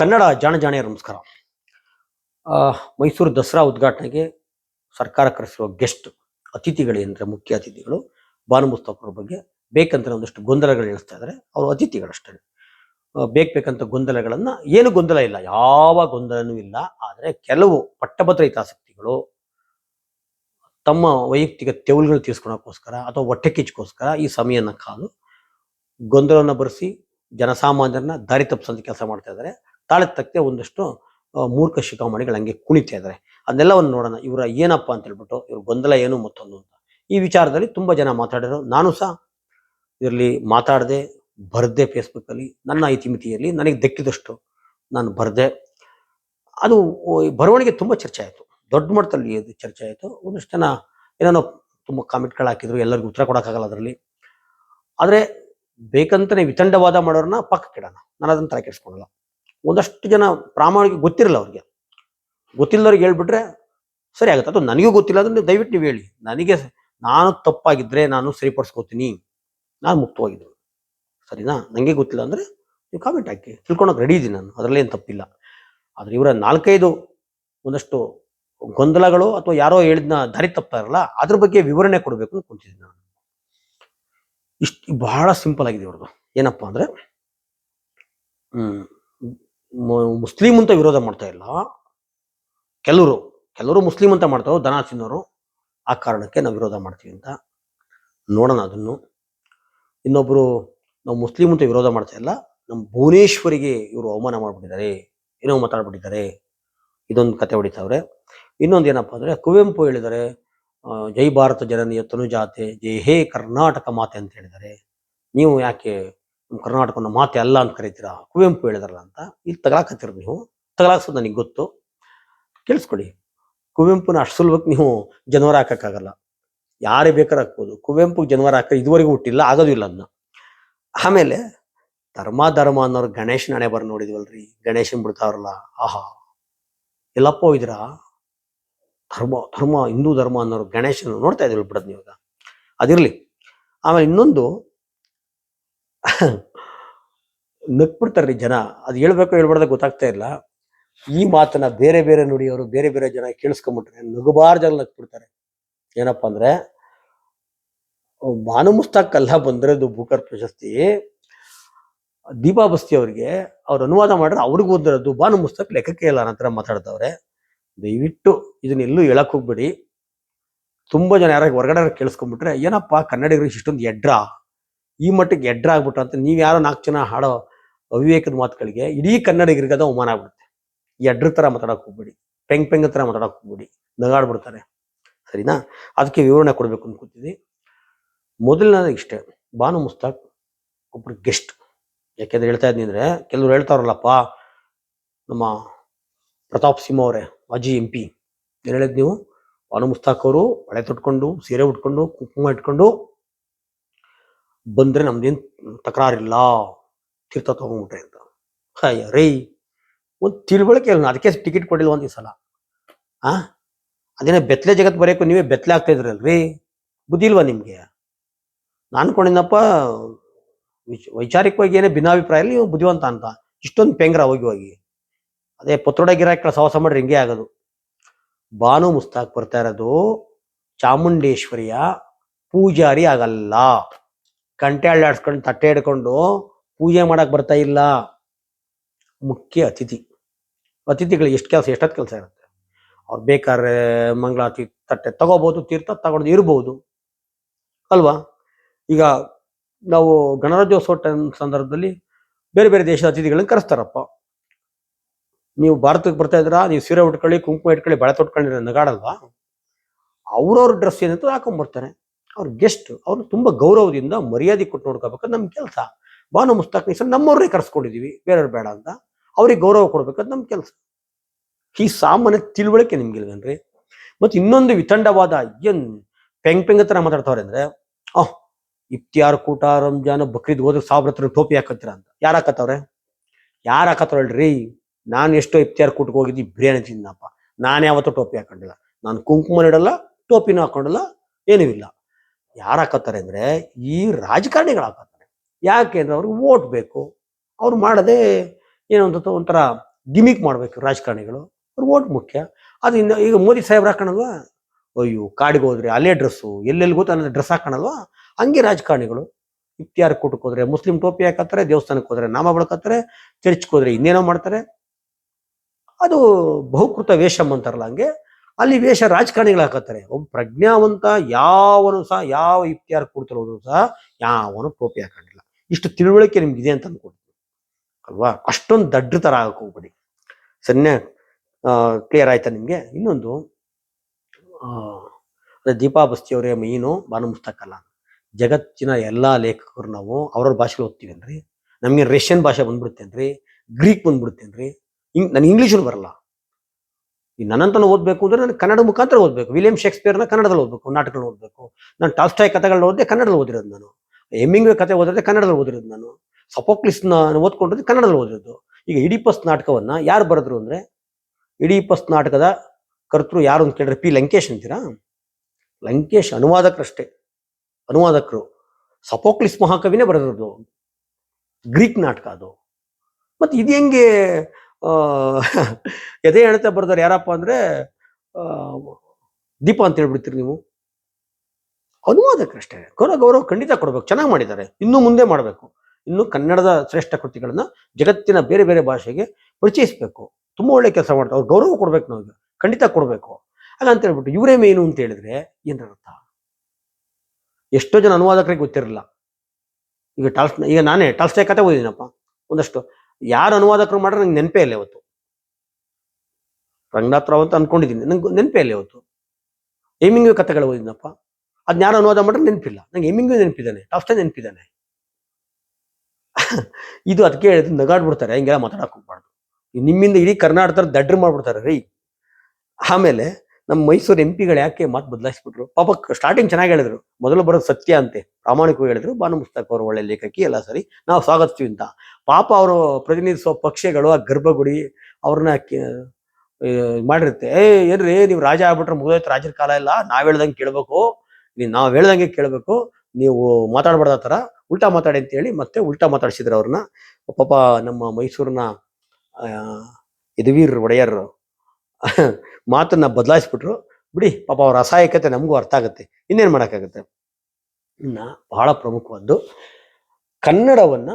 ಕನ್ನಡ ಜಾಣ ಜಾಣಿಯರ ನಮಸ್ಕಾರ. ಮೈಸೂರು ದಸರಾ ಉದ್ಘಾಟನೆಗೆ ಸರ್ಕಾರ ಕರೆಸಿರುವ ಗೆಸ್ಟ್ ಅತಿಥಿಗಳೇನಂದ್ರೆ ಮುಖ್ಯ ಅತಿಥಿಗಳು. ಭಾನು ಮುಸ್ತಫರ್ ಬಗ್ಗೆ ಬೇಕಂತ ಒಂದಷ್ಟು ಗೊಂದಲಗಳು ಎಣಿಸ್ತಾ ಇದ್ದಾರೆ. ಅವರು ಅತಿಥಿಗಳಷ್ಟೇ. ಬೇಕು ಬೇಕ್ ಬೇಕಂತ ಗೊಂದಲಗಳನ್ನು ಏನು ಗೊಂದಲ ಇಲ್ಲ. ಯಾವ ಗೊಂದಲನೂ ಇಲ್ಲ. ಆದರೆ ಕೆಲವು ಪಟ್ಟಭದ್ರ ಹಿತಾಸಕ್ತಿಗಳು ತಮ್ಮ ವೈಯಕ್ತಿಕ ತೆವಲುಗಳು ತೀರ್ಸ್ಕೊಳಕ್ಕೋಸ್ಕರ ಅಥವಾ ಹೊಟ್ಟೆ ಕಿಚ್ಚಕ್ಕೋಸ್ಕರ ಈ ಸಮಯನ ಕಾದು ಗೊಂದಲವನ್ನು ಬರೆಸಿ ಜನಸಾಮಾನ್ಯರನ್ನ ದಾರಿ ತಪ್ಪಿಸೋಂಥ ಕೆಲಸ ಮಾಡ್ತಾ ಇದ್ದಾರೆ. ತಾಳೆ ತಕ್ಕಂತೆ ಒಂದಷ್ಟು ಮೂರ್ಖ ಶಿಖಾಮಣಿಗಳು ಹಂಗೆ ಕುಣಿತಾ ಇದ್ದಾರೆ ಅದನ್ನೆಲ್ಲವನ್ನು ನೋಡೋಣ. ಇವರ ಏನಪ್ಪ ಅಂತ ಹೇಳ್ಬಿಟ್ಟು, ಇವ್ರ ಗೊಂದಲ ಏನು ಮತ್ತೊಂದು ಅಂತ. ಈ ವಿಚಾರದಲ್ಲಿ ತುಂಬಾ ಜನ ಮಾತಾಡಿದ್ರು. ನಾನು ಸಹ ಇದರಲ್ಲಿ ಮಾತಾಡದೆ, ಬರ್ದೆ ಫೇಸ್ಬುಕ್ಕಲ್ಲಿ. ನನ್ನ ಇತಿಮಿತಿಯಲ್ಲಿ ನನಗೆ ದಕ್ಕಿದಷ್ಟು ನಾನು ಬರ್ದೆ. ಅದು ಬರವಣಿಗೆ ತುಂಬ ಚರ್ಚೆ ಆಯಿತು. ದೊಡ್ಡ ಮಟ್ಟದಲ್ಲಿ ಚರ್ಚೆ ಆಯಿತು. ಒಂದಷ್ಟು ಜನ ಏನೇನೋ ತುಂಬ ಕಾಮೆಂಟ್ಗಳು ಹಾಕಿದ್ರು. ಎಲ್ಲರಿಗೂ ಉತ್ತರ ಕೊಡೋಕ್ಕಾಗಲ್ಲ ಅದರಲ್ಲಿ. ಆದರೆ ಬೇಕಂತಾನೆ ವಿತಂಡವಾದ ಮಾಡೋರನ್ನ ಪಕ್ಕಕ್ಕಿಡೋಣ. ನಾನು ಅದನ್ನು ತಲೆ ಕೆಡಿಸ್ಕೊಳಲ್ಲ. ಒಂದಷ್ಟು ಜನ ಪ್ರಾಮಾಣಿಕ ಗೊತ್ತಿರಲ್ಲ ಅವ್ರಿಗೆ. ಗೊತ್ತಿಲ್ಲದವ್ರಿಗೆ ಹೇಳ್ಬಿಟ್ರೆ ಸರಿ ಆಗುತ್ತೆ. ಅದು ನನಗೂ ಗೊತ್ತಿಲ್ಲ ಅದನ್ನು ದಯವಿಟ್ಟು ನೀವು ಹೇಳಿ. ನನಗೆ ನಾನು ತಪ್ಪಾಗಿದ್ರೆ ನಾನು ಸರಿಪಡಿಸ್ಕೋತೀನಿ. ನಾನು ಮುಕ್ತವಾಗಿದ್ದು ಸರಿನಾ? ನನಗೆ ಗೊತ್ತಿಲ್ಲ ಅಂದರೆ ನೀವು ಕಾಮೆಂಟ್ ಹಾಕಿ. ತಿಳ್ಕೊಳಕ್ಕೆ ರೆಡಿ ಇದ್ದೀನಿ ನಾನು. ಅದರಲ್ಲೇನು ತಪ್ಪಿಲ್ಲ. ಆದರೆ ಇವರ ನಾಲ್ಕೈದು ಒಂದಷ್ಟು ಗೊಂದಲಗಳು ಅಥವಾ ಯಾರೋ ಹೇಳಿದ್ನ ದಾರಿ ತಪ್ತಾ ಇರಲ್ಲ ಅದ್ರ ಬಗ್ಗೆ ವಿವರಣೆ ಕೊಡಬೇಕು ಅಂತ ಕುಂತಿದ್ದೀನಿ ನಾನು. ಇಷ್ಟು, ಬಹಳ ಸಿಂಪಲ್ ಆಗಿದೆ ಇವ್ರದ್ದು. ಏನಪ್ಪಾ ಅಂದರೆ ಮ- ಮುಸ್ಲಿಂ ಅಂತ ವಿರೋಧ ಮಾಡ್ತಾ ಇಲ್ಲ. ಕೆಲವರು ಕೆಲವರು ಮುಸ್ಲಿಂ ಅಂತ ಮಾಡ್ತಾರೋ, ದನ ತಿನ್ನೋರು, ಆ ಕಾರಣಕ್ಕೆ ನಾವು ವಿರೋಧ ಮಾಡ್ತೀವಿ ಅಂತ ನೋಡೋಣ ಅದನ್ನು. ಇನ್ನೊಬ್ಬರು ನಾವು ಮುಸ್ಲಿಂ ಅಂತ ವಿರೋಧ ಮಾಡ್ತಾ ಇಲ್ಲ ನಮ್ಮ ಭುವನೇಶ್ವರಿಗೆ ಇವರು ಅವಮಾನ ಮಾಡಿಬಿಟ್ಟಿದ್ದಾರೆ. ಏನೋ ಮಾತಾಡ್ಬಿಟ್ಟಿದ್ದಾರೆ. ಇದೊಂದು ಕತೆ ಹೊಡಿತಾವ್ರೆ. ಇನ್ನೊಂದು ಏನಪ್ಪಾ ಅಂದ್ರೆ, ಕುವೆಂಪು ಹೇಳಿದರೆ ಜೈ ಭಾರತ ಜನನಿಯ ತನುಜಾತೆ, ಜೈ ಹೇ ಕರ್ನಾಟಕ ಮಾತೆ ಅಂತ ಹೇಳಿದ್ದಾರೆ. ನೀವು ಯಾಕೆ ನಮ್ಮ ಮಾತೆ ಅಲ್ಲ ಅಂತ ಕರಿತೀರಾ? ಕುವೆಂಪು ಹೇಳಿದ್ರಲ್ಲ ಅಂತ. ಇಲ್ಲಿ ತಗಲಾಕತ್ತೀರ ನೀವು? ತಗಲಾಕ್ಸೋದು ನನಗೆ ಗೊತ್ತು. ಕೇಳಿಸ್ಕೊಡಿ. ಕುವೆಂಪುನ ಅಷ್ಟು ಸುಲಭಕ್ಕೆ ನೀವು ಜನವರ ಹಾಕೋಕ್ಕಾಗಲ್ಲ. ಯಾರೇ ಬೇಕಾದ್ರೆ ಹಾಕ್ಬೋದು. ಕುವೆಂಪು ಜನವರ ಹಾಕ ಇದುವರೆಗೂ ಹುಟ್ಟಿಲ್ಲ, ಆಗೋದು ಇಲ್ಲ ಅದನ್ನ. ಆಮೇಲೆ ಧರ್ಮ ಧರ್ಮ ಅನ್ನೋರು ಗಣೇಶನ ಬರ್ ಬರ ನೋಡಿದ್ವಲ್ರಿ. ಗಣೇಶನ್ ಬಿಡ್ತಾವ್ರಲ್ಲ ಆಹಾ. ಎಲ್ಲಪ್ಪ ಹೋಗಿದ್ರಾ ಧರ್ಮ ಧರ್ಮ, ಹಿಂದೂ ಧರ್ಮ ಅನ್ನೋರು ಗಣೇಶನ ನೋಡ್ತಾ ಇದ್ವಿ ಬಿಡೋದು ನೀವು ಅದಿರ್ಲಿ. ಆಮೇಲೆ ಇನ್ನೊಂದು ನಕ್ಬಿಡ್ತಾರ್ರಿ ಜನ. ಅದು ಹೇಳ್ಬೇಕು ಹೇಳ್ಬಾರ್ದ ಗೊತ್ತಾಗ್ತಾ ಇಲ್ಲ. ಈ ಮಾತನ್ನ ಬೇರೆ ಬೇರೆ ನುಡಿಯವರು, ಬೇರೆ ಬೇರೆ ಜನ ಕೇಳಿಸ್ಕೊಂಬಿಟ್ರೆ ಜನ ನಕ್ಬಿಡ್ತಾರೆ ಏನಪ್ಪಾ ಅಂದ್ರೆ ಬಾನು ಮುಸ್ತಾಕ್ ಅಲ್ಲ ಬಂದಿರೋದು ಭೂಕರ್ ಪ್ರಶಸ್ತಿ. ದೀಪಾ ಬಸ್ತಿ ಅವ್ರಿಗೆ ಅವ್ರು ಅನುವಾದ ಮಾಡಿದ್ರೆ ಅವ್ರಿಗೆ ಓದಿರೋದು ಬಾನು ಮುಸ್ತಾಕ್ ಲೆಕ್ಕಕ್ಕೆ ಇಲ್ಲ ನಂತರ ಮಾತಾಡ್ತವ್ರೆ ದಯವಿಟ್ಟು ಇದನ್ನ ಎಲ್ಲೂ ಹೇಳಕ್ ಹೋಗ್ಬೇಡಿ. ತುಂಬಾ ಜನ ಯಾರಾಗ ಹೊರಗಡೆ ಕೇಳಿಸ್ಕೊಂಡ್ಬಿಟ್ರೆ ಏನಪ್ಪಾ ಕನ್ನಡಿಗರಿಗೆ ಇಷ್ಟೊಂದು ಎಡ್ರ? ಈ ಮಟ್ಟಿಗೆ ಎಡ್ರ ಆಗ್ಬಿಟ್ಟ ಅಂತ ನೀವು ಯಾರೋ ನಾಲ್ಕು ಜನ ಹಾಡೋ ಅವಿವೇಕದ ಮಾತುಗಳಿಗೆ ಇಡೀ ಕನ್ನಡಿಗರಿಗೆ ಅದು ಅವಮಾನ ಆಗ್ಬಿಡುತ್ತೆ. ಎಡ್ರ ಥರ ಮಾತಾಡೋಕೆ ಹೋಗ್ಬೇಡಿ. ಪೆಂಗ್ ಪೆಂಗ್ ಥರ ಮಾತಾಡೋಕೆ ಹೋಗ್ಬೇಡಿ. ನಗಾಡ್ಬಿಡ್ತಾರೆ. ಸರಿನಾ? ಅದಕ್ಕೆ ವಿವರಣೆ ಕೊಡಬೇಕು ಅನ್ಕೋತಿದ್ವಿ ಮೊದಲನೇದು ಇಷ್ಟೇ. ಬಾನು ಮುಸ್ತಾಕ್ ಒಬ್ಬರು ಗೆಸ್ಟ್. ಯಾಕೆಂದ್ರೆ ಹೇಳ್ತಾ ಇದ್ದೀನಿ ಅಂದರೆ ಕೆಲವ್ರು ಹೇಳ್ತಾರಲ್ಲಪ್ಪ ನಮ್ಮ ಪ್ರತಾಪ್ ಸಿಂಹ ಅವರೇ, ಮಾಜಿ ಎಂ ಪಿ. ಏನು ಹೇಳಿದ್ ನೀವು? ಬಾನು ಮುಸ್ತಾಕ್ ಅವರು, ಹಳೆ ತೊಟ್ಕೊಂಡು, ಸೀರೆ ಉಟ್ಕೊಂಡು, ಕುಂಕುಮ ಇಟ್ಕೊಂಡು ಬಂದ್ರೆ ನಮ್ದೇನ್ ತಕರಾರಿಲ್ಲ, ತೀರ್ಥ ತಗೊಂಡ್ಬಿಟ್ರೆ ಅಂತ. ಹಾಯ್ ರೈ, ಒಂದು ತಿಳುವಳಿಕೆ ಇಲ್ಲ. ಅದಕ್ಕೆ ಟಿಕೆಟ್ ಕೊಡಿಲ್ಲ ಒಂದು ಸಲ ಆ? ಅದೇನೋ ಬೆತ್ತಲೆ ಜಗತ್ತು ಬರೆಯಕ್ಕೂ ನೀವೇ ಬೆತ್ತಲೆ ಆಗ್ತಾ ಇದ್ರಲ್ರಿ ಬುದ್ಧಿ ಇಲ್ವಾ ನಿಮಗೆ? ನಾನು ವಿಚ- ವೈಚಾರಿಕವಾಗಿ ಏನೇ ಭಿನ್ನಾಭಿಪ್ರಾಯ ನೀವು ಬುದ್ಧಿವಂತ ಅಂತ. ಇಷ್ಟೊಂದು ಪೆಂಗ್ರ ಹೋಗಿ ಹೋಗಿ ಅದೇ ಪತ್ರೊಡ ಗಿರಾಕಿಗಳ ಸಹವಾಸ ಮಾಡ್ರಿ ಹಿಂಗೆ ಆಗೋದು. ಬಾನು ಮುಸ್ತಾಕ್ ಬರ್ತಾ ಇರೋದು ಚಾಮುಂಡೇಶ್ವರಿಯ ಪೂಜಾರಿ ಆಗಲ್ಲ. ಕಂಟೆ ಅಳ್ಳಾಡ್ಸ್ಕೊಂಡು ತಟ್ಟೆ ಹಿಡ್ಕೊಂಡು ಪೂಜೆ ಮಾಡಕ್ ಬರ್ತಾ ಇಲ್ಲ. ಮುಖ್ಯ ಅತಿಥಿ. ಅತಿಥಿಗಳು ಎಷ್ಟು ಕೆಲಸ ಎಷ್ಟೊತ್ತು ಕೆಲಸ ಇರುತ್ತೆ? ಅವ್ರು ಬೇಕಾದ್ರೆ ಮಂಗಳಾರತಿ ತಟ್ಟೆ ತಗೋಬಹುದು ತೀರ್ಥ ತಗೊಂಡು ಇರ್ಬೋದು. ಅಲ್ವಾ? ಈಗ ನಾವು ಗಣರಾಜ್ಯೋತ್ಸವ ಟೈಮ್ ಸಂದರ್ಭದಲ್ಲಿ ಬೇರೆ ಬೇರೆ ದೇಶದ ಅತಿಥಿಗಳನ್ನ ಕರೆಸ್ತಾರಪ್ಪ. ನೀವು ಭಾರತಕ್ಕೆ ಬರ್ತಾ ಇದ್ದೀರಾ, ನೀವು ಸೀರೆ ಉಟ್ಕೊಳ್ಳಿ, ಕುಂಕುಮ ಇಟ್ಕೊಳ್ಳಿ, ಬಳೆ ತೊಟ್ಕೊಂಡಿರೋ ನಗಾಡಲ್ವಾ? ಅವ್ರವ್ರ ಡ್ರೆಸ್ ಏನಂತ ಹಾಕೊಂಡ್ಬರ್ತಾರೆ ಅವ್ರ ಗೆಸ್ಟ್ ಅವ್ರು ತುಂಬಾ ಗೌರವದಿಂದ ಮರ್ಯಾದೆ ಕೊಟ್ಟು ನೋಡ್ಕೋಬೇಕಂತ ನಮ್ ಕೆಲಸ. ಬಾನು ಮುಸ್ತಾಕ್ ನಿಸರ್ ನಮ್ಮವ್ರೇ ಕರ್ಸ್ಕೊಂಡಿದೀವಿ, ಬೇರೆಯವ್ರು ಬೇಡ ಅಂತ. ಅವ್ರಿಗೆ ಗೌರವ ಕೊಡ್ಬೇಕಂತ ನಮ್ ಕೆಲಸ. ಈ ಸಾಮಾನ್ಯ ತಿಳುವಳಿಕೆ ನಿಮ್ಗಿಲ್ವೇನ್ರಿ ಮತ್ತೆ ಇನ್ನೊಂದು ವಿತಂಡವಾದ ಏನ್ ಪೆಂಗ್ ಪೆಂಗ್ ಹತ್ರ ಮಾತಾಡ್ತಾವ್ರೆ ಅಂದ್ರೆ ಆಹ್ ಇಫ್ತಿಯಾರ್, ಕೂಟ, ರಂಜಾನ್, ಬಕ್ರೀದ್ ಹೋದ್ರೆ ಸಾವಿರ ಹತ್ರ ಟೋಪಿ ಹಾಕತ್ತೀರ ಅಂತ. ಯಾರು ಹಾಕತ್ತವ್ರೆ? ಯಾರು ಹಾಕತ್ತವ್ರ ನಾನು ಎಷ್ಟೋ ಇಫ್ತಿಯಾರ್ ಕೂಟಕ್ಕೆ ಹೋಗಿದ್ದಿ, ಬಿರಿಯಾನಿ ತಿನ್ನಪ್ಪ ನಾನು ಯಾವತ್ತೂ ಟೋಪಿ ಹಾಕೊಂಡಿಲ್ಲ. ನಾನು ಕುಂಕುಮ ಇಡಲ್ಲ, ಟೋಪಿನೂ ಹಾಕೊಂಡಿಲ್ಲ, ಏನೂ ಇಲ್ಲ. ಯಾರು ಹಾಕತ್ತಾರೆ ಅಂದರೆ ಈ ರಾಜಕಾರಣಿಗಳು ಹಾಕತ್ತಾರೆ ಯಾಕೆ ಅಂದರೆ ಅವ್ರಿಗೆ ಓಟ್ ಬೇಕು. ಅವ್ರು ಮಾಡದೆ ಏನೋ ಒಂದು ಒಂಥರ ಗಿಮಿಕ್ ಮಾಡಬೇಕು ರಾಜಕಾರಣಿಗಳು. ಅವ್ರ ಓಟ್ ಮುಖ್ಯ. ಅದು ಇನ್ನು ಈಗ ಮೋದಿ ಸಾಹೇಬ್ರು ಹಾಕೋಣಲ್ವಾ? ಅಯ್ಯೋ, ಕಾಡಿಗೆ ಹೋದ್ರೆ ಅಲ್ಲೇ ಡ್ರೆಸ್ಸು ಎಲ್ಲೆಲ್ಲಿ ಗೊತ್ತಾನೆ ಅನ್ನೋದು ಡ್ರೆಸ್ ಹಾಕೋಣಲ್ವಾ? ಹಂಗೆ ರಾಜಕಾರಣಿಗಳು. ಇಫ್ತಿಯಾರ್ ಕೂಟಕ್ಕೆ ಹೋದ್ರೆ ಮುಸ್ಲಿಂ ಟೋಪಿ ಹಾಕತ್ತಾರೆ, ದೇವಸ್ಥಾನಕ್ಕೆ ಹೋದ್ರೆ ನಾಮ ಬಳಕತ್ತಾರೆ, ಚರ್ಚ್ಗೆ ಹೋದ್ರೆ ಇನ್ನೇನೋ ಮಾಡ್ತಾರೆ. ಅದು ಬಹುಕೃತ ವೇಷಮ್ ಅಂತಾರಲ್ಲ ಹಂಗೆ. ಅಲ್ಲಿ ವೇಷ ರಾಜಕಾರಣಿಗಳು ಹಾಕತ್ತಾರೆ ಒಬ್ಬ ಪ್ರಜ್ಞಾವಂತ, ಯಾವನು ಸಹ, ಯಾವ ಇಫ್ತಿಯಾರ್ ಕೊಡ್ತಿರೋದು ಸಹ, ಯಾವನು ಟೋಪಿ ಹಾಕೊಂಡಿಲ್ಲ. ಇಷ್ಟು ತಿಳುವಳಿಕೆ ಇದೆ ಅಂತ ಅನ್ಕೊಡ್ತೀನಿ ಅಲ್ವಾ? ಅಷ್ಟೊಂದು ದಡ್ಡ ತರ ಆಗಕ್ಕೆ ಹೋಗ್ಬೇಡಿ. ಕ್ಲಿಯರ್ ಆಯ್ತಾ ನಿಮಗೆ? ಇನ್ನೊಂದು ಅದೇ ದೀಪಾ ಬಸ್ತಿಯವರೇ ಮೀನು ಬಾನು ಮುಸ್ತಕಲ್ಲ ಜಗತ್ತಿನ ಎಲ್ಲಾ ಲೇಖಕರು ನಾವು ಅವ್ರವ್ರ ಭಾಷೆಲಿ ಓದ್ತೀವೇನ್ರಿ ನಮಗೆ ರಷ್ಯನ್ ಭಾಷೆ ಬಂದ್ಬಿಡ್ತೇನ್ರಿ ಗ್ರೀಕ್ ಬಂದ್ಬಿಡುತ್ತೇನ್ರಿ ಇಂಗ್ ನನ್ ಇಂಗ್ಲೀಷನ್ನು ಬರಲ್ಲ. ಈ ನನ್ನಂತನ ಓದಬೇಕು ಅಂದ್ರೆ ನಾನು ಕನ್ನಡ ಮುಖಾಂತರ ಓದ್ಬೇಕು. ವಿಲಿಯಂ ಶೇಕ್ಸ್ಪಿಯರ್ನ ಕನ್ನಡದಲ್ಲಿ ಓದಬೇಕು ನಾಟಕಗಳು ಓದಬೇಕು. ನಾನು ಟಾಲ್ಸ್ಟಾಯ್ ಕಥೆಗಳನ್ನ ಓದಿದೆ ಕನ್ನಡದಲ್ಲಿ ಓದಿರೋದು ನಾನು. ಎಮ್ಮಿಂಗ್ ಕತೆ ಓದಿದ್ರೆ ಕನ್ನಡದಲ್ಲಿ ಓದಿರೋದು ನಾನು. ಸಪೋಕ್ಲಿಸ್ನ ಓದ್ಕೊಂಡಿದ್ದು ಕನ್ನಡದಲ್ಲಿ ಓದಿರೋದು. ಈಗ ಇಡಿಪಸ್ ನಾಟಕವನ್ನ ಯಾರು ಬರೆದ್ರು ಅಂದ್ರೆ, ಇಡಿಪಸ್ ನಾಟಕದ ಕರ್ತೃ ಯಾರು ಅಂತ ಕೇಳಿದ್ರೆ ಪಿ ಲಂಕೇಶ್ ಅಂತೀರಾ? ಲಂಕೇಶ್ ಅನುವಾದಕರಷ್ಟೇ. ಅನುವಾದಕರು. ಸಪೋಕ್ಲಿಸ್ ಮಹಾಕವಿನೇ ಬರೆದಿರೋದು. ಗ್ರೀಕ್ ನಾಟಕ ಅದು. ಮತ್ತೆ ಇದು ಹೆಂಗೆ ಎದೆ ಎಣತೆ ಬರ್ದವ್ರು ಯಾರಪ್ಪ ಅಂದ್ರೆ ದೀಪ ಅಂತ ಹೇಳ್ಬಿಡ್ತೀರಿ ನೀವು. ಅನುವಾದಕ್ಕಷ್ಟೇ ಗೌರವ ಗೌರವ ಖಂಡಿತ ಕೊಡ್ಬೇಕು. ಚೆನ್ನಾಗಿ ಮಾಡಿದ್ದಾರೆ. ಇನ್ನು ಮುಂದೆ ಮಾಡಬೇಕು. ಇನ್ನು ಕನ್ನಡದ ಶ್ರೇಷ್ಠ ಕೃತಿಗಳನ್ನ ಜಗತ್ತಿನ ಬೇರೆ ಬೇರೆ ಭಾಷೆಗೆ ಪರಿಚಯಿಸಬೇಕು. ತುಂಬಾ ಒಳ್ಳೆ ಕೆಲಸ ಮಾಡ್ತಾರೆ. ಅವ್ರು ಗೌರವ ಕೊಡ್ಬೇಕು ನಾವು ಖಂಡಿತ ಕೊಡ್ಬೇಕು. ಅಂತ ಹೇಳ್ಬಿಟ್ಟು ಇವರೇ ಮೇನು ಅಂತ ಹೇಳಿದ್ರೆ ಏನರ್ಥ ಎಷ್ಟೋ ಜನ ಅನುವಾದಕರಿಗೆ ಗೊತ್ತಿರಲಿಲ್ಲ ಈಗ ಟಾಲ್ಸ್, ಈಗ ನಾನೇ ಟಾಲ್ಸ್ಟೇ ಕತೆ ಓದಿದ್ದೀನಪ್ಪ. ಒಂದಷ್ಟು ಯಾರು ಅನುವಾದಕರು ಮಾಡ್ರೆ ನಂಗೆ ನೆನಪೇ ಇಲ್ಲ ಇವತ್ತು ರಂಗನಾಥ್ ರಾವ್ ಅಂತ ಅನ್ಕೊಂಡಿದ್ದೀನಿ. ನಂಗೆ ನೆನಪೇ ಇಲ್ಲ ಇವತ್ತು ಏಮಿಂಗ್ಯೂ ಕಥೆಗಳು ಓದಿದ್ನಪ್ಪ. ಅದನ್ನ ಯಾರು ಅನುವಾದ ಮಾಡ್ರೆ ನೆನಪಿಲ್ಲ. ನಂಗೆ ಏಮಿಂಗ್ಯೂ ನೆನಪಿದ್ದಾನೆ. ಟಾಲ್ಸ್ಟೇ ನೆನಪಿದ್ದಾನೆ. ಇದು ಅದಕ್ಕೆ ಹೇಳಿದ್ರು ನಗಾಡ್ಬಿಡ್ತಾರೆ. ಹಿಂಗೆಲ್ಲ ಮಾತಾಡಕ್ ಹೋಗ್ಬಾರ್ದು. ನಿಮ್ಮಿಂದ ಇಡೀ ಕರ್ನಾಟಕದ ದಡ್ರು ಮಾಡ್ಬಿಡ್ತಾರೆ. ರೀ ಆಮೇಲೆ ನಮ್ಮ ಮೈಸೂರು ಎಂ ಪಿಗಳು ಯಾಕೆ ಮಾತು ಬದಲಾಯಿಸ್ಬಿಟ್ರು? ಪಾಪ ಸ್ಟಾರ್ಟಿಂಗ್ ಚೆನ್ನಾಗಿ ಹೇಳಿದ್ರು. ಮೊದಲು ಬರೋದು ಸತ್ಯ ಅಂತೆ. ಪ್ರಾಮಾಣಿಕವಾಗಿ ಹೇಳಿದ್ರು. ಬಾನು ಮುಸ್ತಕ್ ಅವರು ಒಳ್ಳೆ ಲೇಖಕಿ, ಎಲ್ಲ ಸರಿ. ನಾವು ಸ್ವಾಗತಿಸ್ತೀವಿ ಅಂತ. ಪಾಪ ಅವರು ಪ್ರತಿನಿಧಿಸುವ ಪಕ್ಷಗಳು ಆ ಗರ್ಭಗುಡಿ ಅವ್ರನ್ನ ಮಾಡಿರುತ್ತೆ. ಏ, ಏನ್ರಿ, ನೀವು ರಾಜ ಆಗ್ಬಿಟ್ರೆ ಮುಗಿದೋಯ್ತು, ರಾಜರ ಕಾಲ ಇಲ್ಲ, ನಾವ್ ಹೇಳ್ದಂಗೆ ಕೇಳ್ಬೇಕು. ನೀವು ನಾವ್ ಹೇಳ್ದಂಗೆ ಕೇಳ್ಬೇಕು. ನೀವು ಮಾತಾಡ್ಬಾರ್ದ ತರ ಉಲ್ಟಾ ಮಾತಾಡಿ ಅಂತ ಹೇಳಿ ಮತ್ತೆ ಉಲ್ಟಾ ಮಾತಾಡ್ಸಿದ್ರು ಅವ್ರನ್ನ. ಪಾಪ ನಮ್ಮ ಮೈಸೂರಿನ ಯದುವೀರ್ ಒಡೆಯರ್ ಮಾತನ್ನ ಬದಲಾಯಿಸ್ಬಿಟ್ರು. ಬಿಡಿ, ಪಾಪ ಅವ್ರ ಅಸಹಾಯಕತೆ ನಮಗೂ ಅರ್ಥ ಆಗುತ್ತೆ. ಇನ್ನೇನು ಮಾಡಕ್ಕಾಗತ್ತೆ? ಇನ್ನ ಬಹಳ ಪ್ರಮುಖವಾದ್ದು. ಕನ್ನಡವನ್ನ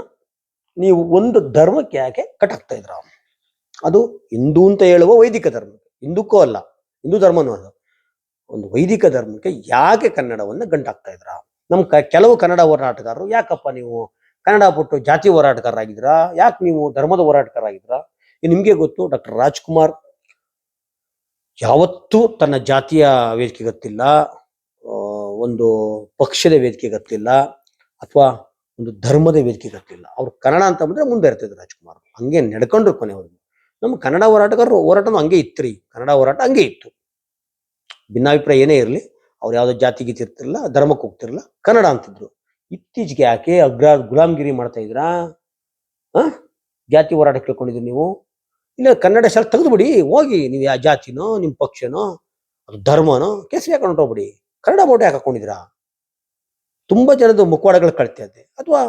ನೀವು ಒಂದು ಧರ್ಮಕ್ಕೆ ಯಾಕೆ ಕಟ್ಟಾಕ್ತಾ ಇದ್ರ ಅದು ಹಿಂದೂ ಅಂತ ಹೇಳುವ ವೈದಿಕ ಧರ್ಮ. ಹಿಂದೂಕ್ಕೂ ಅಲ್ಲ, ಹಿಂದೂ ಧರ್ಮನೂ ಅಲ್ಲ. ಒಂದು ವೈದಿಕ ಧರ್ಮಕ್ಕೆ ಯಾಕೆ ಕನ್ನಡವನ್ನ ಗಂಟಾಕ್ತಾ ಇದ್ರ ನಮ್ಮ ಕ- ಕೆಲವು ಕನ್ನಡ ಹೋರಾಟಗಾರರು, ಯಾಕಪ್ಪ ನೀವು ಕನ್ನಡ ಬಿಟ್ಟು ಜಾತಿ ಹೋರಾಟಗಾರರಾಗಿದ್ರ ಯಾಕೆ ನೀವು ಧರ್ಮದ ಹೋರಾಟಗಾರರಾಗಿದ್ದೀರಾ? ನಿಮಗೆ ಗೊತ್ತು, ಡಾಕ್ಟರ್ ರಾಜ್ಕುಮಾರ್ ಯಾವತ್ತೂ ತನ್ನ ಜಾತಿಯ ವೇದಿಕೆ ಗೊತ್ತಿಲ್ಲ. ಒಂದು ಪಕ್ಷದ ವೇದಿಕೆ ಗೊತ್ತಿಲ್ಲ ಅಥವಾ ಒಂದು ಧರ್ಮದ ವೇದಿಕೆ ಗೊತ್ತಿಲ್ಲ ಅವ್ರು ಕನ್ನಡ ಅಂತ ಬಂದ್ರೆ ಮುಂದೆ ಇರ್ತಿದ್ರು ರಾಜ್ಕುಮಾರ್ ಹಂಗೆ ನಡ್ಕೊಂಡ್ರು ಕೊನೆವರೆಗೂ. ನಮ್ಮ ಕನ್ನಡ ಹೋರಾಟಗಾರರು ಹೋರಾಟನೂ ಹಂಗೆ ಇತ್ರಿ. ಕನ್ನಡ ಹೋರಾಟ ಹಂಗೆ ಇತ್ತು. ಭಿನ್ನಾಭಿಪ್ರಾಯ ಏನೇ ಇರಲಿ, ಅವ್ರು ಯಾವ್ದೋ ಗೀತಿ ಇರ್ತಿರ್ಲಿಲ್ಲ ಧರ್ಮಕ್ಕೆ ಹೋಗ್ತಿರಲಿಲ್ಲ, ಕನ್ನಡ ಅಂತಿದ್ರು. ಇತ್ತೀಚೆಗೆ ಯಾಕೆ ಅಗ್ರ ಗುಲಾಮ್ಗಿರಿ ಮಾಡ್ತಾ ಇದ್ರಾ ಆ? ಜಾತಿ ಹೋರಾಟ ಕೇಳ್ಕೊಂಡಿದ್ರು ನೀವು? ಇಲ್ಲ ಕನ್ನಡ ಶಾಲೆ ತೆಗೆದುಬಿಡಿ, ಹೋಗಿ, ನೀವು ಯಾವ ಜಾತಿನೋ, ನಿಮ್ಮ ಪಕ್ಷನೋ, ಅದು ಧರ್ಮನೋ, ಕೇಸರಿ ಹಾಕೊಂಡು ಹೋಗ್ಬಿಡಿ ಕನ್ನಡ ಬೋರ್ಡ್ ಯಾಕೆ ಹಾಕೊಂಡಿದ್ದೀರಾ? ತುಂಬ ಜನದ ಮುಖವಾಡಗಳು ಕಳ್ತಾ ಇದೆ. ಅಥವಾ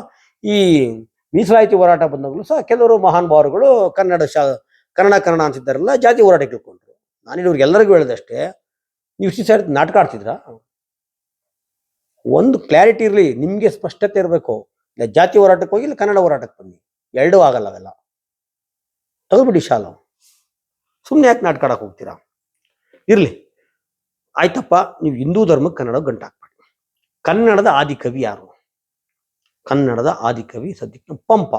ಈ ಮೀಸಲಾತಿ ಹೋರಾಟ ಬಂದಾಗಲೂ ಸಹ ಕೆಲವರು ಮಹಾನ್ ಭಾವರುಗಳು ಕನ್ನಡ ಶಾ, ಕನ್ನಡ ಕನ್ನಡ ಅಂತಿದ್ದಾರಲ್ಲ ಜಾತಿ ಹೋರಾಟ ಇಟ್ಕೊಂಡ್ರು ನಾನು ಎಲ್ಲರಿಗೂ ಹೇಳ್ದಷ್ಟೇ ನೀವು ಸಾರಿ ನಾಟಕ ಆಡ್ತಿದ್ರಾ? ಒಂದು ಕ್ಲಾರಿಟಿ ಇರಲಿ, ನಿಮಗೆ ಸ್ಪಷ್ಟತೆ ಇರಬೇಕು. ಇಲ್ಲ ಜಾತಿ ಹೋರಾಟಕ್ಕೆ ಹೋಗಿ, ಇಲ್ಲ ಕನ್ನಡ ಹೋರಾಟಕ್ಕೆ ಬನ್ನಿ. ಎರಡೂ ಆಗಲ್ಲ ಅವೆಲ್ಲ. ತಗೋಬಿಡಿ ಶಾಲು. ಸುಮ್ಮನೆ ಯಾಕೆ ನಾಟಕ ಆಡಕ್ಕೆ ಹೋಗ್ತೀರಾ? ಇರ್ಲಿ. ಆಯ್ತಪ್ಪ, ನೀವು ಹಿಂದೂ ಧರ್ಮಕ್ಕೆ ಕನ್ನಡ ಗಂಟಾಕ್ಬೇಡಿ. ಕನ್ನಡದ ಆದಿಕವಿ ಯಾರು? ಕನ್ನಡದ ಆದಿಕವಿ ಸದ್ಯಕ್ಕೆ ಪಂಪ.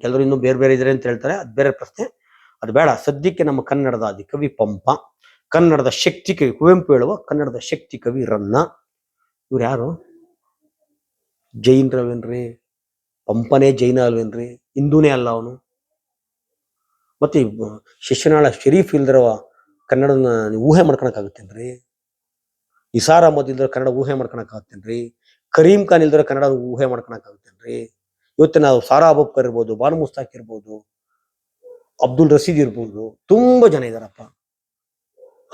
ಕೆಲವರು ಇನ್ನೂ ಬೇರೆ ಬೇರೆ ಇದ್ದಾರೆ ಅಂತ ಹೇಳ್ತಾರೆ, ಅದು ಬೇರೆ ಪ್ರಶ್ನೆ. ಅದು ಬೇಡ, ಸದ್ಯಕ್ಕೆ ನಮ್ಮ ಕನ್ನಡದ ಆದಿಕವಿ ಪಂಪ. ಕನ್ನಡದ ಶಕ್ತಿ ಕವಿ, ಕುವೆಂಪು ಹೇಳುವ ಕನ್ನಡದ ಶಕ್ತಿ ಕವಿ ರನ್ನ. ಇವ್ರು ಯಾರು? ಜೈನರವೇನ್ರಿ ಪಂಪನೇ ಜೈನ ಅಲ್ವೇನ್ರಿ? ಹಿಂದೂನೇ ಅಲ್ಲ ಅವನು. ಮತ್ತೆ ಶಿಶುನಾಳ ಶರೀಫ್ ಇಲ್ದಿರೋ ಕನ್ನಡನ ಊಹೆ ಮಾಡ್ಕೊಳಕ್ಕಾಗುತ್ತೇನ್ರಿ? ಇಸಾರ್ ಅಹಮದ್ ಇಲ್ದ್ರೆ ಕನ್ನಡ ಊಹೆ ಮಾಡ್ಕೊಳಕ್ಕಾಗುತ್ತೇನ್ರಿ? ಕರೀಂ ಖಾನ್ ಇಲ್ದ್ರೆ ಕನ್ನಡ ಊಹೆ ಮಾಡ್ಕೊಳಕ್ಕಾಗುತ್ತೇನ್ರಿ? ಇವತ್ತು ನಾವು ಸಾರಾ ಅಬಬ್ಕರ್ ಇರ್ಬೋದು, ಬಾನು ಮುಸ್ತಾಕ್ ಇರ್ಬೋದು, ಅಬ್ದುಲ್ ರಸೀದ್ ಇರ್ಬೋದು, ತುಂಬಾ ಜನ ಇದಾರಪ್ಪ.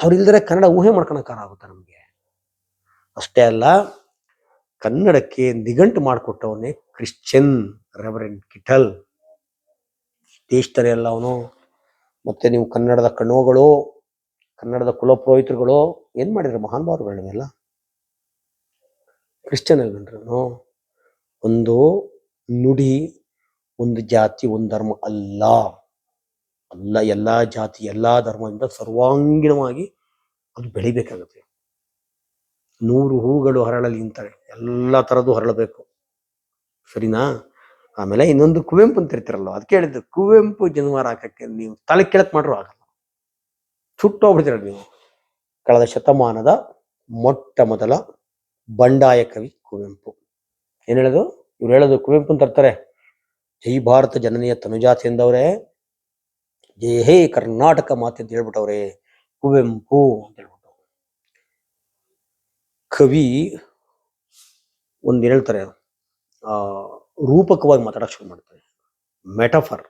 ಅವ್ರಿಲ್ದರೆ ಕನ್ನಡ ಊಹೆ ಮಾಡ್ಕೊಳಕ್ಕಾಗುತ್ತ ನಮ್ಗೆ. ಅಷ್ಟೇ ಅಲ್ಲ, ಕನ್ನಡಕ್ಕೆ ನಿಘಂಟು ಮಾಡಿಕೊಟ್ಟವನೇ ಕ್ರಿಶ್ಚಿಯನ್ ರೆವರೆಂಡ್ ಕಿಟಲ್. ದೇಶದಲ್ಲಿ ಅಲ್ಲ ಅವನು. ಮತ್ತೆ ನೀವು ಕನ್ನಡದ ಕಣ್ಣುಗಳು ಕನ್ನಡದ ಕುಲಪುರೋಹಿತರುಗಳು ಏನ್ ಮಾಡಿದ್ರು? ಮಹಾನ್ ಭಾವರುಗಳನ್ನೆಲ್ಲ ಕ್ರಿಶ್ಚಿಯನ್ ಅಲ್ವೇನ್ರು ಒಂದು ನುಡಿ, ಒಂದು ಜಾತಿ, ಒಂದು ಧರ್ಮ ಅಲ್ಲ. ಅಲ್ಲ, ಎಲ್ಲಾ ಜಾತಿ, ಎಲ್ಲಾ ಧರ್ಮದಿಂದ ಸರ್ವಾಂಗೀಣವಾಗಿ ಅದು ಬೆಳಿಬೇಕಾಗುತ್ತೆ. ನೂರು ಹೂಗಳು ಹರಳಲಿ ಅಂತಾರೆ. ಎಲ್ಲ ಥರದ್ದು ಹರಳಬೇಕು. ಸರಿನಾ? ಆಮೇಲೆ ಇನ್ನೊಂದು ಕುವೆಂಪು ಅಂತ ಇರ್ತಿರಲ್ಲ ಅದಕ್ಕೆ ಹೇಳಿದ್ದು ಕುವೆಂಪು ಜನವಾರ ಹಾಕಕ್ಕೆ ನೀವು ತಲೆ ಕೆಳಕ್ ಮಾಡ್ರು ಆಗಲ್ಲ. ಸುಟ್ಟೋಗ್ಬಿಡ್ತೀರ ನೀವು. ಕಳೆದ ಶತಮಾನದ ಮೊಟ್ಟ ಮೊದಲ ಬಂಡಾಯ ಕವಿ ಕುವೆಂಪು. ಏನು ಹೇಳೋದು? ಇವ್ರು ಹೇಳೋದು ಕುವೆಂಪು ಅಂತ ಇರ್ತಾರೆ ಜೈ ಭಾರತ ಜನನೀಯ ತನುಜಾತಿ ಎಂದವ್ರೆ, ಜೈ ಹೇ ಕರ್ನಾಟಕ ಮಾತೆ ಅಂತ ಹೇಳ್ಬಿಟ್ಟವ್ರೆ, ಕುವೆಂಪು ಅಂತ ಹೇಳ್ಬಿಟ್ಟು ಕವಿ ಒಂದು ಹೇಳ್ತಾರೆ, ಆ, ರೂಪಕವಾಗಿ ಮಾತಾಡೋಕೆ ಶುರು ಮಾಡ್ತಾರೆ. ಮೆಟಫರ್,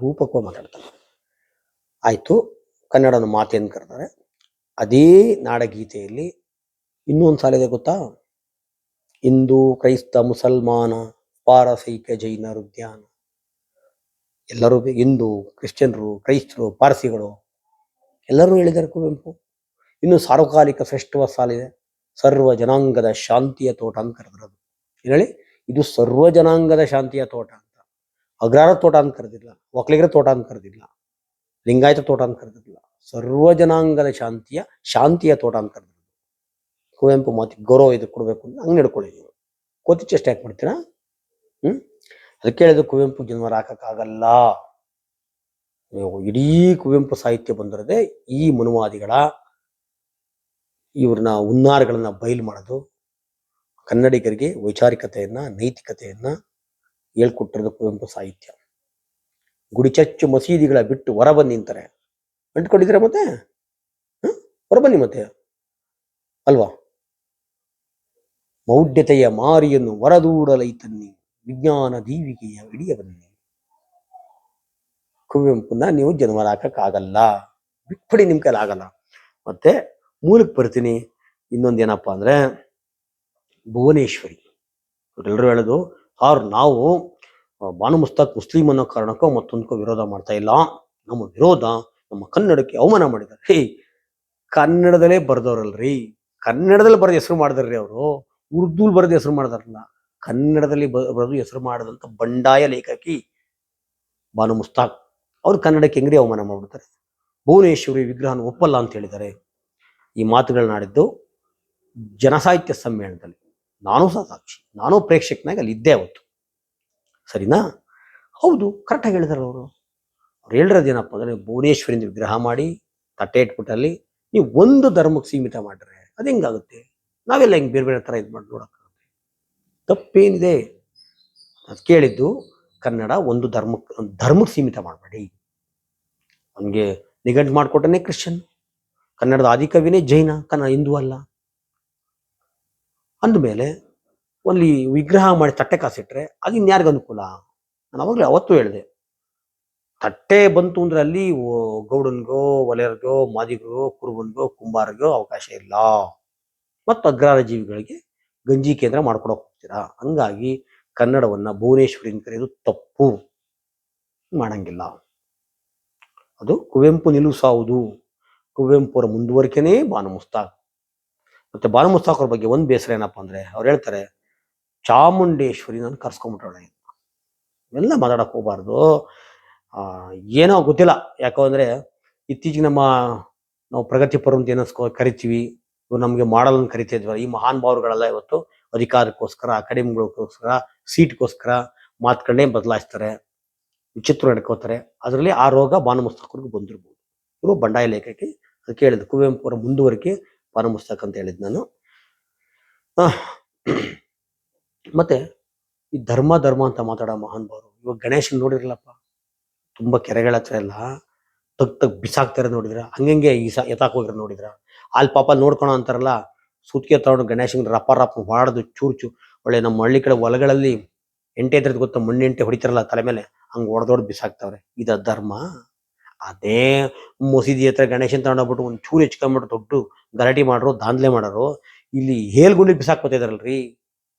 ರೂಪಕವಾಗಿ ಮಾತಾಡ್ತಾರೆ. ಆಯ್ತು. ಕನ್ನಡನ ಮಾತೆ ಅಂತ ಕರ್ತಾರೆ ಅದೇ ನಾಡಗೀತೆಯಲ್ಲಿ ಇನ್ನೊಂದು ಸಾಲಿದೆ ಗೊತ್ತಾ? ಹಿಂದೂ, ಕ್ರೈಸ್ತ, ಮುಸಲ್ಮಾನ ಪಾರಸೈಕ ಜೈನರು ಧ್ಯಾನ ಎಲ್ಲರೂ ಹಿಂದೂ, ಕ್ರಿಶ್ಚಿಯನ್ರು, ಕ್ರೈಸ್ತರು, ಪಾರ್ಸಿಗಳು, ಎಲ್ಲರೂ ಹೇಳಿದ್ದಾರೆ ಕುವೆಂಪು. ಇನ್ನು ಸಾರ್ವಕಾಲಿಕ ಶ್ರೇಷ್ಠವ ಸಾಲಿದೆ. ಸರ್ವ ಜನಾಂಗದ ಶಾಂತಿಯ ತೋಟ ಅಂತ ಕರೆದ್ರದು. ಹೇಳಿ, ಇದು ಸರ್ವ ಜನಾಂಗದ ಶಾಂತಿಯ ತೋಟ ಅಂತ. ಅಗ್ರಾರ ತೋಟ ಅಂತ ಕರೆದಿಲ್ಲ, ಒಕ್ಕಲಿಗರ ತೋಟ ಅಂತ ಕರೆದಿಲ್ಲ. ಲಿಂಗಾಯತ ತೋಟ ಅಂತ ಕರೆದಿರಲಿಲ್ಲ ಸರ್ವ ಜನಾಂಗದ ಶಾಂತಿಯ ಶಾಂತಿಯ ತೋಟ ಅಂತ ಕರೆದಿಲ್ಲ ಕುವೆಂಪು ಮಾತಿಗೆ ಗೌರವ ಇದು ಕೊಡಬೇಕು ಅಂತ ಹಂಗೆ ನಡ್ಕೊಳ್ಳಿ ನೀವು ಕೋತಿ ಚೇಷ್ಟೆ ಯಾಕೆ ಮಾಡ್ತೀರಾ? ಹ್ಮ್? ಅದಕ್ಕೆ ಹೇಳಿದ್ರು ಕುವೆಂಪು ಜನ್ಮರ ಹಾಕಕ್ಕಾಗಲ್ಲ ಇಡೀ ಕುವೆಂಪು ಸಾಹಿತ್ಯ ಬಂದಿರದೆ ಈ ಮನುವಾದಿಗಳ, ಇವ್ರನ್ನ ಹುನ್ನಾರಗಳನ್ನ ಬಯಲು ಮಾಡೋದು, ಕನ್ನಡಿಗರಿಗೆ ವೈಚಾರಿಕತೆಯನ್ನ, ನೈತಿಕತೆಯನ್ನ ಹೇಳ್ಕೊಟ್ಟಿರೋದು ಕುವೆಂಪು ಸಾಹಿತ್ಯ. ಗುಡಿ ಚರ್ಚು ಮಸೀದಿಗಳ ಬಿಟ್ಟು ಹೊರಬನ್ನಿ ನಿಂತಾರೆ. ಅಂಟ್ಕೊಂಡಿದ್ದೀರಾ ಮತ್ತೆ? ಹೊರಬನ್ನಿ ಮತ್ತೆ. ಅಲ್ವಾ? ಮೌಢ್ಯತೆಯ ಮಾರಿಯನ್ನು ಹೊರದೂಡಲೈತನ್ನಿ ವಿಜ್ಞಾನ ದೀವಿಗೆಯ ಇಡಿಯ ಬನ್ನಿ. ಕುವೆಂಪುನ ನೀವು ಜನ್ಮ ಹಾಕಕ್ಕಾಗಲ್ಲ ಬಿಟ್ಬಿಡಿ ನಿಮ್ಮ ಕೈಲಿ ಆಗಲ್ಲ. ಮತ್ತೆ ಮೂಲಕ್ಕೆ ಬರ್ತೀನಿ. ಇನ್ನೊಂದೇನಪ್ಪ ಅಂದ್ರೆ ಭುವನೇಶ್ವರಿ. ಎಲ್ಲರೂ ಹೇಳೋದು ಅವ್ರು ನಾವು ಬಾನು ಮುಸ್ತಾಕ್ ಮುಸ್ಲಿಂ ಅನ್ನೋ ಕಾರಣಕ್ಕೋ ಮತ್ತೊಂದಕ್ಕೋ ವಿರೋಧ ಮಾಡ್ತಾ ಇಲ್ಲ. ನಮ್ಮ ವಿರೋಧ ನಮ್ಮ ಕನ್ನಡಕ್ಕೆ ಅವಮಾನ ಮಾಡಿದ್ದಾರೆ. ಹೇ, ಕನ್ನಡದಲ್ಲೇ ಬರ್ದವ್ರಲ್ರಿ. ಕನ್ನಡದಲ್ಲಿ ಬರೆದ ಹೆಸರು ಮಾಡಿದಾರ್ರಿ ಅವರು. ಉರ್ದುಲ್ ಬರೆದ ಹೆಸರು ಮಾಡಿದಾರಲ್ಲ. ಕನ್ನಡದಲ್ಲಿ ಬರೆದು ಹೆಸರು ಮಾಡಿದಂಥ ಬಂಡಾಯ ಲೇಖಕಿ ಬಾನು ಮುಸ್ತಾಕ್ ಅವ್ರು ಕನ್ನಡಕ್ಕೆ ಹೆಂಗ್ರಿ ಅವಮಾನ ಮಾಡ್ಬಿಡ್ತಾರೆ? ಭುವನೇಶ್ವರಿ ವಿಗ್ರಹನ ಒಪ್ಪಲ್ಲ ಅಂತ ಹೇಳಿದ್ದಾರೆ. ಈ ಮಾತುಗಳನ್ನಾಡಿದ್ದು ಜನಸಾಹಿತ್ಯ ಸಮ್ಮೇಳನದಲ್ಲಿ. ನಾನು ಸಹ ಸಾಕ್ಷಿ. ನಾನು ಪ್ರೇಕ್ಷಕನಾಗಿ ಅಲ್ಲಿ ಇದ್ದೇ ಅವತ್ತು. ಸರಿನಾ? ಹೌದು ಕರೆಕ್ಟಾಗಿ ಹೇಳಿದಾರೆ ಅವರು. ಅವ್ರು ಹೇಳಿರೋದೇನಪ್ಪ ಅಂದ್ರೆ ಭುವನೇಶ್ವರಿಂದ ವಿಗ್ರಹ ಮಾಡಿ, ತಟ್ಟೆ ಇಟ್ಬಿಟ್ಟಲ್ಲಿ ನೀವು ಒಂದು ಧರ್ಮಕ್ಕೆ ಸೀಮಿತ ಮಾಡ್ರೆ ಅದು ಹೆಂಗಾಗುತ್ತೆ? ನಾವೆಲ್ಲ ಹೆಂಗ್ ಬೇರೆ ಬೇರೆ ತರ ಇದು ಮಾಡಿ ನೋಡೋಕ್ಕಾಗುತ್ತೆ ತಪ್ಪೇನಿದೆ? ಅದು ಕೇಳಿದ್ದು ಕನ್ನಡ ಒಂದು ಧರ್ಮಕ್ಕೆ ಧರ್ಮಕ್ಕೆ ಸೀಮಿತ ಮಾಡಬೇಡಿ. ನಮಗೆ ನಿಘಂಟು ಮಾಡಿಕೊಟ್ಟನೇ ಕ್ರಿಶ್ಚಿಯನ್. ಕನ್ನಡದ ಆದಿಕವಿನೇ ಜೈನ ಕನ್ನಡ ಹಿಂದೂ ಅಲ್ಲ. ಅಂದಮೇಲೆ ಅಲ್ಲಿ ವಿಗ್ರಹ ಮಾಡಿ ತಟ್ಟೆ ಕಾಸಿಟ್ರೆ ಅದು ಇನ್ಯಾರಿಗೂ ಅನುಕೂಲ? ನಾನು ಅವಾಗಲೇ ಅವತ್ತು ಹೇಳಿದೆ. ತಟ್ಟೆ ಬಂತು ಅಂದ್ರೆ ಅಲ್ಲಿ ಗೌಡನ್ಗೋ, ಒಲೆಯರ್ಗೋ, ಮಾದಿಗೋ, ಕುರುಬನ್ಗೋ, ಕುಂಬಾರಿಗೋ ಅವಕಾಶ ಇಲ್ಲ. ಮತ್ತು ಅಗ್ರಾರ ಜೀವಿಗಳಿಗೆ ಗಂಜಿ ಕೇಂದ್ರ ಮಾಡ್ಕೊಡೋಕೆ ಹೋಗ್ತೀರಾ? ಹಂಗಾಗಿ ಕನ್ನಡವನ್ನ ಅಂತ ಕರೆಯೋದು ತಪ್ಪು. ಮಾಡಂಗಿಲ್ಲ. ಅದು ಕುವೆಂಪು ನಿಲ್ಲಿಸಾವುದು ಸಾವುದು ಕುವೆಂಪು ಅವರ ಮುಂದುವರಿಕೆನೇ ಬಾನು ಮುಸ್ತಾಕ್ ಮತ್ತೆ ಬಾನು ಮುಸ್ತಾಕ್ ಅವ್ರ ಬಗ್ಗೆ ಒಂದು ಬೇಸರ ಏನಪ್ಪಾ ಅಂದ್ರೆ ಅವ್ರು ಹೇಳ್ತಾರೆ ಚಾಮುಂಡೇಶ್ವರಿ ನಾನು ಕರ್ಸ್ಕೊಂಡ್ಬಿಟ್ಟವಳೆ ಎಲ್ಲ ಮಾತಾಡಕ್ಕೆ ಹೋಗ್ಬಾರ್ದು. ಏನೋ ಗೊತ್ತಿಲ್ಲ. ಯಾಕೋ ಅಂದರೆ ಇತ್ತೀಚೆಗೆ ನಮ್ಮ, ನಾವು ಪ್ರಗತಿ ಪರ ಅಂತ ಏನಸ್ಕೊ, ಕರಿತೀವಿ. ಇವ್ರು ನಮಗೆ ಮಾಡಲ್ ಕರಿತಿದ್ವಿ ಈ ಮಹಾನ್ ಭಾವರುಗಳೆಲ್ಲ ಇವತ್ತು ಅಧಿಕಾರಕ್ಕೋಸ್ಕರ, ಅಕಾಡೆಮಿಗಳಿಗೋಸ್ಕರ, ಸೀಟ್ಗೋಸ್ಕರ ಮಾತುಗಳನ್ನೇ ಬದಲಾಯಿಸ್ತಾರೆ. ವಿಚಿತ್ರ ನಡ್ಕೋತಾರೆ. ಅದರಲ್ಲಿ ಆ ರೋಗ ಬಾನು ಮುಸ್ತಕರಿಗೂ ಬಂದಿರ್ಬೋದು. ಇವರು ಬಂಡಾಯ ಲೇಖಕಿ. ಅದಕ್ಕೆ ಹೇಳಿದ್ದು ಕುವೆಂಪು ಅವರ ಮುಂದುವರಿಕೆ ಭಾನುಮಸ್ತಕ ಅಂತ ಹೇಳಿದ್ ನಾನು. ಮತ್ತೆ ಈ ಧರ್ಮ ಧರ್ಮ ಅಂತ ಮಾತಾಡೋ ಮಹಾನ್ ಭಾವರು ಇವಾಗ ಗಣೇಶನ್ ನೋಡಿರಲ್ಲಪ್ಪ ತುಂಬಾ ಕೆರೆಗಳ ಹತ್ರ ಎಲ್ಲ ತಗ್ ತಗ್ ಬಿಸಾಕ್ತಾರೆ ನೋಡಿದ್ರ? ಹಂಗಂಗೆ ಈ ಸ ಹೋಗಿರ ನೋಡಿದ್ರ? ಅಲ್ಲಿ ಪಾಪ ನೋಡ್ಕೊಣ ಅಂತಾರಲ್ಲ ಸುತ್ತಿಗೆ ತಗೊಂಡು ಗಣೇಶನ್ ರಪ್ಪ ರಪ್ಪ ಹೊಡೆದು ಚೂರ್ ಚೂ ಒಳ್ಳೆ ನಮ್ಮ ಹಳ್ಳಿ ಕಡೆ ಹೊಲಗಳಲ್ಲಿ ಎಂಟೆ ಇದ್ರದ್ದು ಗೊತ್ತ ಮಣ್ಣೆಂಟೆ ಹೊಡಿತಾರಲ್ಲ ತಲೆ ಮೇಲೆ, ಹಂಗ್ ಹೊಡೆದೊಡ್ ಬಿಸಾಕ್ತಾವ್ರೆ. ಇದ ಧರ್ಮ? ಅದೇ ಮಸೀದಿ ಹತ್ರ ಗಣೇಶನ್ ತಗೊಂಡೋಗ್ಬಿಟ್ಟು ಒಂದು ಚೂರು ಹೆಚ್ಕೊಂಡ್ಬಿಟ್ಟು ದೊಡ್ಡ ಗಲಾಟೆ ಮಾಡೋರು, ದಾಂದ್ಲೆ ಮಾಡೋರು. ಇಲ್ಲಿ ಹೇಲ್ಗುಂಡಿ ಬಿಸಾಕ್ಬೋತಿದಾರಲ್ರಿ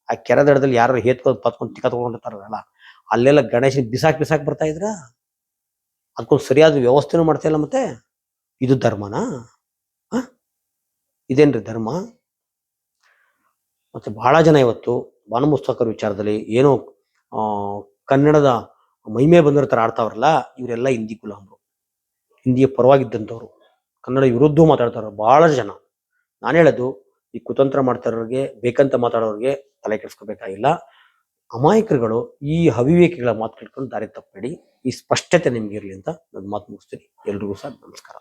ಆ ಕೆರೆ ದಡದಲ್ಲಿ ಯಾರು ಹೇತ್ಕೊಂಡು ಪತ್ಕೊಂಡು ತಿಕ್ಕ ತಗೊಂಡಿರ್ತಾರಲ್ಲ, ಅಲ್ಲೆಲ್ಲ ಗಣೇಶನ ಬಿಸಾಕ್ ಬಿಸಾಕ್ ಬರ್ತಾ ಇದ್ರ? ಅದಕ್ಕೊಂದು ಸರಿಯಾದ ವ್ಯವಸ್ಥೆನೂ ಮಾಡ್ತಾ ಇಲ್ಲ ಮತ್ತೆ? ಇದು ಧರ್ಮನಾ? ಇದೇನ್ರಿ ಧರ್ಮ? ಮತ್ತೆ ಬಹಳ ಜನ ಇವತ್ತು ಭಾನುಮುಸ್ತಕರ ವಿಚಾರದಲ್ಲಿ ಏನೋ ಕನ್ನಡದ ಮಹಿಮೆ ಬಂದಿರೋ ಆಡ್ತಾವ್ರಲ್ಲ, ಇವರೆಲ್ಲ ಹಿಂದಿ ಗುಲಾಮರು. ಹಿಂದಿಯ ಪರವಾಗಿದ್ದಂಥವ್ರು. ಕನ್ನಡ ವಿರುದ್ಧ ಮಾತಾಡ್ತಾರ ಬಹಳ ಜನ. ನಾನು ಹೇಳೋದು ಈ ಕುತಂತ್ರ ಮಾಡ್ತಾರೋರಿಗೆ ಬೇಕಂತ ಮಾತಾಡೋರಿಗೆ ತಲೆ ಕೆಡಿಸ್ಕೋಬೇಕಾಗಿಲ್ಲ. ಅಮಾಯಕರುಗಳು ಈ ಅವಿವೇಕಿಗಳ ಮಾತು ಕೇಳ್ಕೊಂಡು ದಾರಿ ತಪ್ಪಬೇಡಿ ಈ ಸ್ಪಷ್ಟತೆ ನಿಮ್ಗೆ ಇರಲಿ ಅಂತ ನನ್ನ ಮಾತು ಮುಗಿಸ್ತೀನಿ. ಎಲ್ರಿಗೂ ಸಹ ನಮಸ್ಕಾರ.